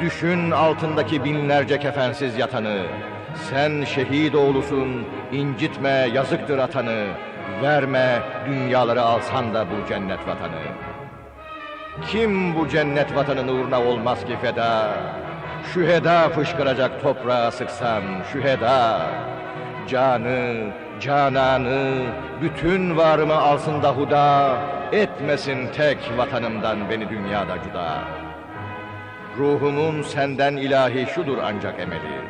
Düşün altındaki binlerce kefensiz yatanı. Sen şehit oğlusun, incitme yazıktır atanı. Verme dünyaları alsan da bu cennet vatanı. Kim bu cennet vatanın uğruna olmaz ki feda? Şüheda fışkıracak toprağa sıksan şüheda. Canı, cananı, bütün varımı alsın da huda. Etmesin tek vatanımdan beni dünyada cüda. Ruhumun senden ilahi şudur ancak emeli.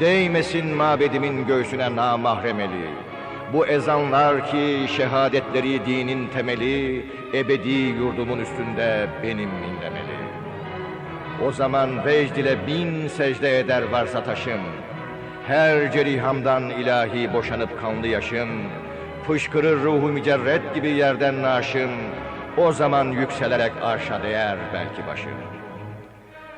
Değmesin mabedimin göğsüne namahremeli. Bu ezanlar ki şehadetleri dinin temeli, ebedi yurdumun üstünde benim inlemeli. O zaman vecd ile bin secde eder varsa taşım. Her cerihamdan ilahi boşanıp kanlı yaşım. Fışkırır ruhu mücerret gibi yerden naşım. O zaman yükselerek arşa değer belki başım.